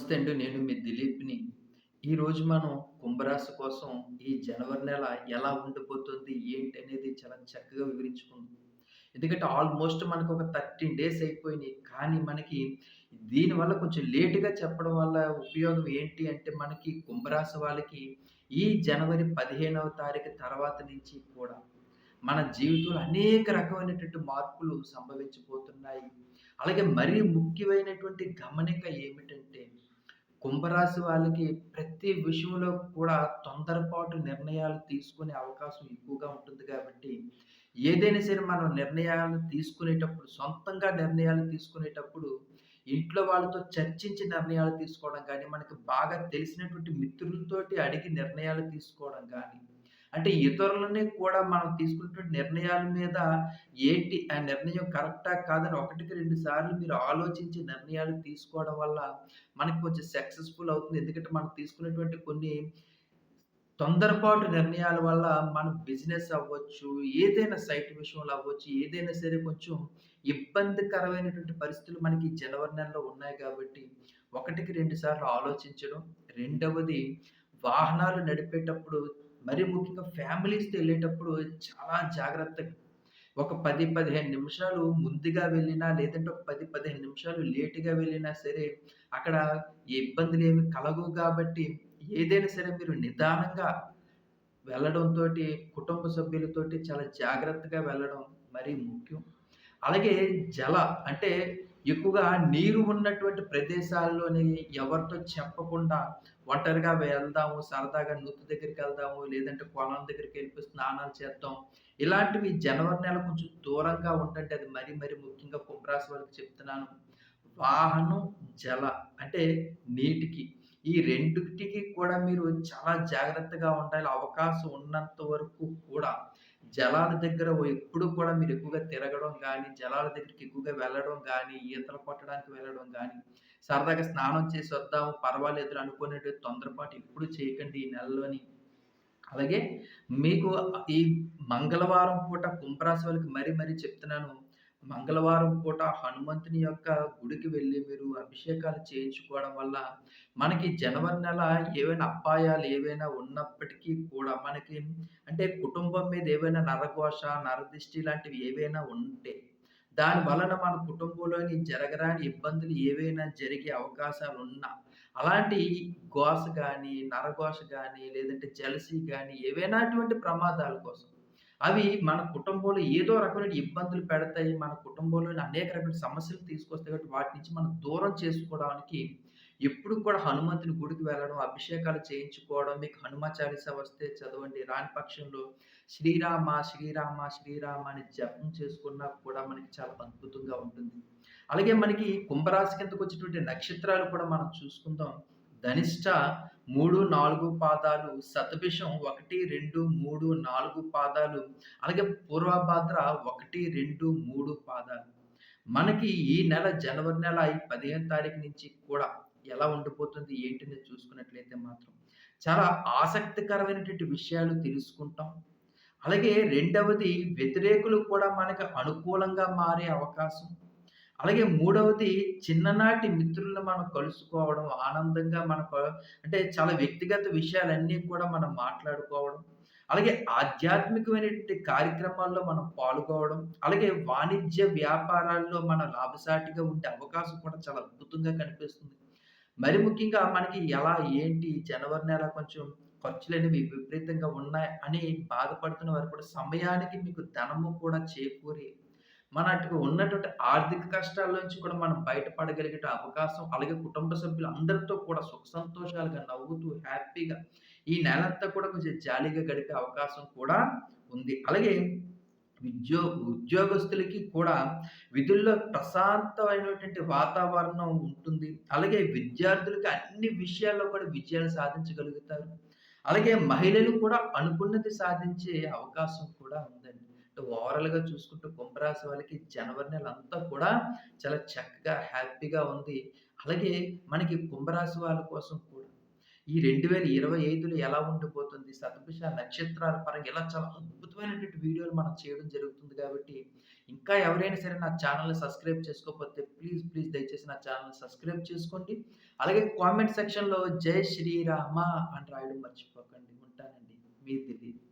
నమస్తే అండి. నేను మీ దిలీప్‌ని. ఈరోజు మనం కుంభరాశి కోసం ఈ జనవరి నెల ఎలా ఉండిపోతుంది, ఏంటి అనేది చాలా చక్కగా వివరించుకుందాం. ఎందుకంటే ఆల్మోస్ట్ మనకు ఒక థర్టీన్ డేస్ అయిపోయినాయి. కానీ మనకి దీనివల్ల కొంచెం లేటుగా చెప్పడం వల్ల ఉపయోగం ఏంటి అంటే మనకి కుంభరాశి వాళ్ళకి ఈ జనవరి 15వ తారీఖు తర్వాత నుంచి కూడా మన జీవితంలో అనేక రకమైనటువంటి మార్పులు సంభవించబోతున్నాయి. అలాగే మరీ ముఖ్యమైనటువంటి గమనిక ఏమిటంటే, కుంభరాశి వాళ్ళకి ప్రతి విషయంలో కూడా తొందరపాటు నిర్ణయాలు తీసుకునే అవకాశం ఎక్కువగా ఉంటుంది కాబట్టి, ఏదైనా సరే మనం నిర్ణయాలు తీసుకునేటప్పుడు, సొంతంగా నిర్ణయాలు తీసుకునేటప్పుడు, ఇంట్లో వాళ్ళతో చర్చించి నిర్ణయాలు తీసుకోవడం కానీ మనకి బాగా తెలిసినటువంటి మిత్రులతోటి అడిగి నిర్ణయాలు తీసుకోవడం కానీ అంటే ఇతరులని కూడా మనం తీసుకున్నటువంటి నిర్ణయాల మీద ఏంటి ఆ నిర్ణయం కరెక్టా? కాదని ఒకటికి రెండు సార్లు మీరు ఆలోచించి నిర్ణయాలు తీసుకోవడం వల్ల మనకి కొంచెం సక్సెస్‌ఫుల్ అవుతుంది. ఎందుకంటే మనం తీసుకున్నటువంటి కొన్ని తొందరపాటు నిర్ణయాల వల్ల మన బిజినెస్ అవ్వచ్చు, ఏదైనా సైట్ విషయంలో అవ్వచ్చు, ఏదైనా సరే కొంచెం ఇబ్బందికరమైనటువంటి పరిస్థితులు మనకి జనవరి నెలలో ఉన్నాయి కాబట్టి, ఒకటికి రెండు సార్లు ఆలోచించడం. రెండవది వాహనాలు నడిపేటప్పుడు మరీ ముఖ్యంగా ఫ్యామిలీస్‌తో వెళ్ళేటప్పుడు చాలా జాగ్రత్తగా ఒక 10, 15 నిమిషాలు ముందుగా వెళ్ళినా, లేదంటే ఒక 10, 15 నిమిషాలు లేటుగా వెళ్ళినా సరే, అక్కడ ఇబ్బందులు ఏమి కలగవు కాబట్టి, ఏదైనా సరే మీరు నిదానంగా వెళ్ళడంతో కుటుంబ సభ్యులతోటి చాలా జాగ్రత్తగా వెళ్ళడం మరీ ముఖ్యం. అలాగే జల అంటే ఎక్కువగా నీరు ఉన్నటువంటి ప్రదేశాల్లోని ఎవరితో చెప్పకుండా ఒంటరిగా వెళ్దాము, సరదాగా నూర్తి దగ్గరికి వెళ్దాము లేదంటే పొలం దగ్గరికెళ్ళిపోయి స్నానాలు చేద్దాం. ఇలాంటివి జనవరి నెల కొంచెం దూరంగా ఉంటుంటే అది మరీ మరీ ముఖ్యంగా కుంభరాశి వాళ్ళకి చెప్తున్నాను. వాహనం, జల అంటే నీటికి. ఈ రెండింటికి కూడా మీరు చాలా జాగ్రత్తగా ఉండాలి. అవకాశం ఉన్నంత వరకు కూడా జలాల దగ్గర ఎప్పుడు కూడా మీరు ఎక్కువగా తిరగడం కానీ జలాల దగ్గరికి ఎక్కువగా వెళ్ళడం కానీ ఈతలు కొట్టడానికి వెళ్ళడం కానీ సరదాగా స్నానం చేసి వద్దాము పర్వాలేదు అనుకునేటి తొందరపాటు ఎప్పుడు చేయకండి ఈ నెలలోని. అలాగే మీకు ఈ మంగళవారం పూట కుంభరాశి వాళ్ళకి మరీ మరీ చెప్తున్నాను. మంగళవారం పూట హనుమంతుని యొక్క గుడికి వెళ్ళి మీరు అభిషేకాలు చేయించుకోవడం వల్ల, మనకి జనవరి నెల ఏవైనా అపాయాలు ఏవైనా ఉన్నప్పటికీ కూడా మనకి అంటే కుటుంబం మీద ఏవైనా నరఘోష, నరదిష్టి లాంటివి ఏవైనా ఉంటే, దాని వలన మన కుటుంబంలోని జరగరాని ఇబ్బందులు ఏవైనా జరిగే అవకాశాలు ఉన్నా అలాంటి ఘోష కానీ నరఘోష కానీ లేదంటే జెలసీ కానీ ఏవైనా అటువంటి ప్రమాదాల కోసం అవి మన కుటుంబంలో ఏదో రకమైన ఇబ్బందులు పెడతాయి. మన కుటుంబంలో అనేక రకమైన సమస్యలు తీసుకొస్తాయి కాబట్టి వాటి నుంచి మనం దూరం చేసుకోవడానికి ఎప్పుడు కూడా హనుమంతుని గుడికి వెళ్ళడం, అభిషేకాలు చేయించుకోవడం, మీకు హనుమ చాలీస వస్తే చదవండి. రాని పక్షంలో శ్రీరామ, శ్రీరామ, శ్రీరామ అని జపం చేసుకున్నా కూడా మనకి చాలా అద్భుతంగా ఉంటుంది. అలాగే మనకి కుంభరాశి కిందకొచ్చేటువంటి నక్షత్రాలు కూడా మనం చూసుకుందాం. ధనిష్ట 3, 4 పాదాలు, శతభిషం 1, 2, 3, 4 పాదాలు, అలాగే పూర్వభాద్ర 1, 2, 3 పాదాలు. మనకి ఈ నెల జనవరి నెల పదిహేను తారీఖు నుంచి కూడా ఎలా ఉండిపోతుంది ఏంటని చూసుకున్నట్లయితే మాత్రం చాలా ఆసక్తికరమైనటువంటి విషయాలు తెలుసుకుంటాం. అలాగే రెండవది వ్యతిరేకులు కూడా మనకు అనుకూలంగా మారే అవకాశం. అలాగే మూడవది చిన్ననాటి మిత్రులను మనం కలుసుకోవడం, ఆనందంగా మనకు అంటే చాలా వ్యక్తిగత విషయాలన్నీ కూడా మనం మాట్లాడుకోవడం. అలాగే ఆధ్యాత్మికమైనటువంటి కార్యక్రమాల్లో మనం పాల్గొవడం. అలాగే వాణిజ్య వ్యాపారాల్లో మన లాభసాటిగా ఉండే అవకాశం కూడా చాలా అద్భుతంగా కనిపిస్తుంది. మరి ముఖ్యంగా మనకి ఎలా ఏంటి జనవరి నెల కొంచెం ఖర్చులనేవి విపరీతంగా ఉన్నాయి అని బాధపడుతున్న వారు కూడా సమయానికి మీకు ధనము కూడా చేకూరి మనకు ఉన్నటువంటి ఆర్థిక కష్టాల నుంచి కూడా మనం బయటపడగలిగే అవకాశం, అలాగే కుటుంబ సభ్యులు అందరితో కూడా సుఖ సంతోషాలుగా నవ్వుతూ హ్యాపీగా ఈ నెలంతా కూడా కొంచెం జాలీగా గడిపే అవకాశం కూడా ఉంది. అలాగే ఉద్యో ఉద్యోగస్తులకి కూడా విధుల్లో ప్రశాంతమైనటువంటి వాతావరణం ఉంటుంది. అలాగే విద్యార్థులకి అన్ని విషయాల్లో కూడా విజయాలు సాధించగలుగుతారు. అలాగే మహిళలు కూడా అనుకున్నది సాధించే అవకాశం కూడా ఉందండి. ఓవరాల్‌గా చూసుకుంటే కుంభరాశి వాళ్ళకి జనవరి నెల అంతా కూడా చాలా చక్కగా హ్యాపీగా ఉంది. అలాగే మనకి కుంభరాశి వాళ్ళ కోసం కూడా ఈ 2025లో ఎలా ఉండిపోతుంది, శతభిష నక్షత్రాల పరంగా ఇలా చాలా అద్భుతమైనటువంటి వీడియోలు మనం చేయడం జరుగుతుంది కాబట్టి, ఇంకా ఎవరైనా సరే నా ఛానల్ని సబ్స్క్రైబ్ చేసుకోకపోతే ప్లీజ్, ప్లీజ్ దయచేసి నా ఛానల్ని సబ్స్క్రైబ్ చేసుకోండి. అలాగే కామెంట్ సెక్షన్‌లో జై శ్రీరామ అని రాయడం మర్చిపోకండి. ఉంటానండి. మీ దిలీప్.